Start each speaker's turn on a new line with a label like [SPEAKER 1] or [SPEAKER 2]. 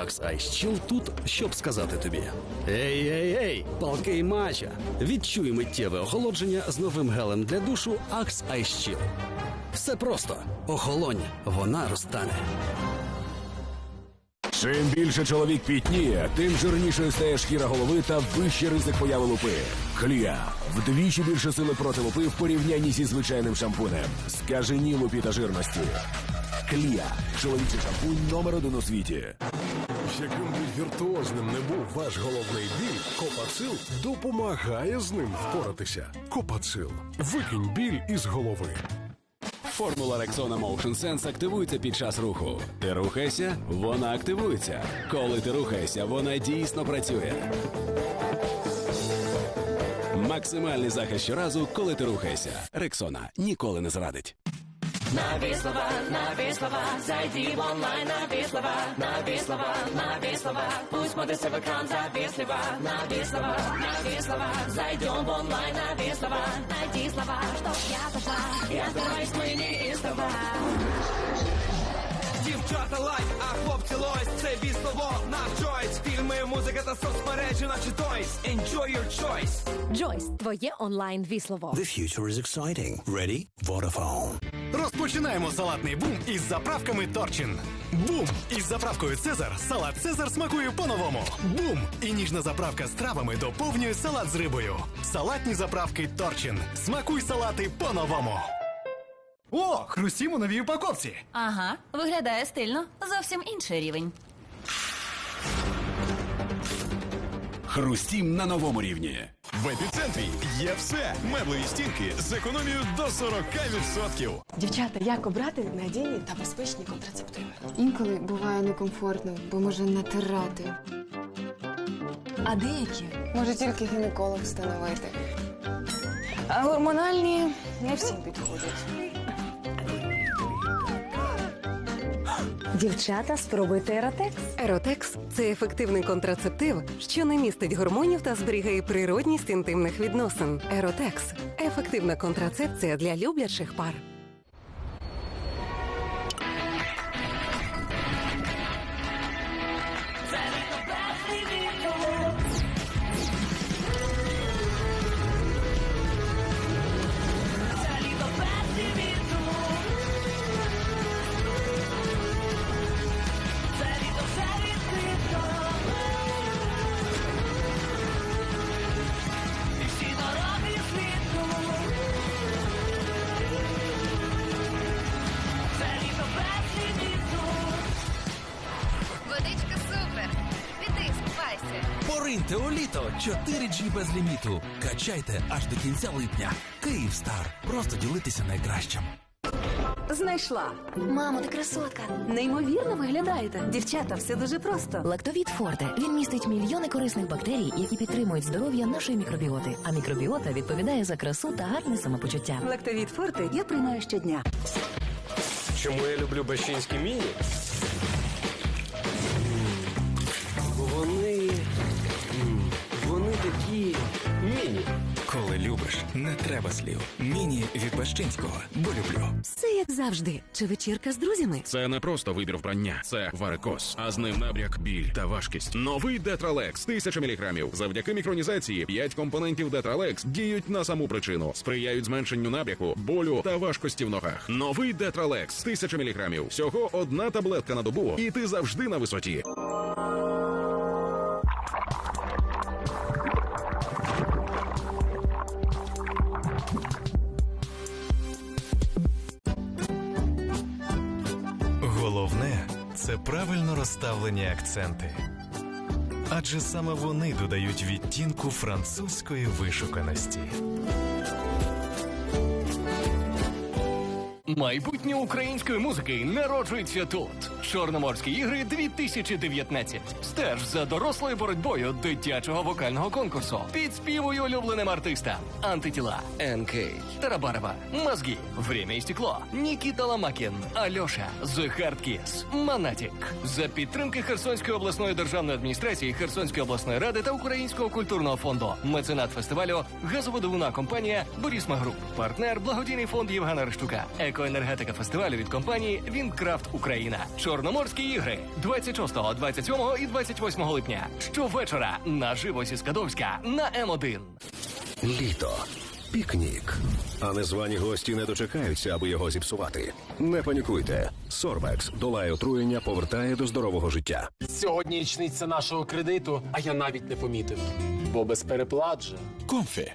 [SPEAKER 1] Axe Ice тут, щоб сказати тобі: Ей, ей, ей, палкий мача! Відчуй миттєве охолодження з новим гелем для душу Axe Ice Chill. Все просто охолонь, вона розтане.
[SPEAKER 2] Чим більше чоловік пітніє, тим жирнішою стає шкіра голови та вищий ризик появи лупи. Клія вдвічі більше сили проти лупи в порівнянні зі звичайним шампунем. Скажи ні лупі та жирності. Клія чоловічий шампунь номер один у світі.
[SPEAKER 3] Яким би віртуозним не був ваш головний біль, Копацил допомагає з ним впоратися. Копацил. Викинь біль із голови.
[SPEAKER 2] Формула Rexona Motion Sense активується під час руху. Ти рухайся, вона активується. Коли ти рухаєшся, вона дійсно працює. Максимальний захист щоразу, коли ти рухаєшся. Рексона ніколи не зрадить.
[SPEAKER 4] Нові слова, нові слова, зайди в онлайн, нові слова, нові слова, нові слова, пусть модиться в екран завісливо, нові слова, нові слова, зайдем в онлайн, нові слова, найди слова, чтоб я пошла, я стараюсь мы не издавать.
[SPEAKER 5] Дівчата лайк, а хлопці лось, це віслово, наш Джойс. Фільми, музика та соцмережі, наче тойс. Enjoy your choice.
[SPEAKER 6] Джойс, твоє онлайн віслово.
[SPEAKER 7] The future is exciting. Ready? Vodafone.
[SPEAKER 8] Розпочинаємо салатний бум із заправками Торчин. Бум! Із заправкою Цезар салат Цезар смакує по-новому. Бум! І ніжна заправка з травами доповнює салат з рибою. Салатні заправки Торчин. Смакуй салати по-новому. О, хрустімо нові упаковці.
[SPEAKER 9] Ага, виглядає стильно. Зовсім інший рівень.
[SPEAKER 2] Хрустім на новому рівні.
[SPEAKER 8] В епіцентрі є все. Меблеві стінки з економією до 40%.
[SPEAKER 10] Дівчата, як обрати надійні та безпечні контрацептиви?
[SPEAKER 11] Інколи буває некомфортно, бо може натирати.
[SPEAKER 10] А деякі
[SPEAKER 11] Може тільки гінеколог встановити.
[SPEAKER 10] а гормональні не всім підходять.
[SPEAKER 6] Дівчата, спробуйте Еротекс. Еротекс це ефективний контрацептив, що не містить гормонів та зберігає природність інтимних відносин. Еротекс ефективна контрацепція для люблячих пар.
[SPEAKER 7] Пориньте у літо 4G без ліміту. Качайте аж до кінця липня. Київстар. Просто ділитися найкращим.
[SPEAKER 6] Знайшла.
[SPEAKER 9] Мамо, ти красотка.
[SPEAKER 6] Неймовірно виглядаєте. Дівчата, все дуже просто.
[SPEAKER 9] Лактовіт Форте. Він містить мільйони корисних бактерій, які підтримують здоров'я нашої мікробіоти. А мікробіота відповідає за красу та гарне самопочуття.
[SPEAKER 6] Лактовіт Форте я приймаю щодня.
[SPEAKER 3] Чому я люблю бащинські міні? Міні.
[SPEAKER 7] Коли любиш, не треба слів. Міні від Бащинського, бо люблю.
[SPEAKER 6] Все як завжди. Чи вечірка з друзями?
[SPEAKER 12] Це не просто вибір вбрання, це варикоз, а з ним набряк, біль та важкість. Новий Детралекс 1000 мг. Завдяки мікронізації 5 компонентів Детралекс діють на саму причину, сприяють зменшенню набряку, болю та важкості в ногах. Новий Детралекс 1000 мг. Всього одна таблетка на добу, і ти завжди на висоті.
[SPEAKER 8] Головне це правильно розставлені акценти. Адже саме вони додають відтінку французької вишуканості.
[SPEAKER 5] Майбутнє української музики народжується тут. Чорноморські ігри 2019. Стеж за дорослою боротьбою дитячого вокального конкурсу. Підспівуй улюбленим артистам. Антитіла, НК, Тарабарова, Мозги, Время і стекло, Нікіта Ламакін, Альоша, The Hard Kiss, Манатік. За підтримки Херсонської обласної державної адміністрації, Херсонської обласної ради та Українського культурного фонду. Меценат фестивалю газовидобувна компанія Борісма Груп. Партнер благодійний фонд Євгена Рештука. Еко екоенергетика фестивалю від компанії Вінкрафт Україна. Чорноморські ігри 26, 27 і 28 липня. Щовечора наживо зі Скадовська на М1.
[SPEAKER 13] Літо. Пікнік. А незвані гості не дочекаються, аби його зіпсувати. Не панікуйте. Сорбекс долає отруєння, повертає до здорового життя.
[SPEAKER 14] Сьогодні річниця нашого кредиту, а я навіть не помітив. Бо без переплат же.
[SPEAKER 7] Комфі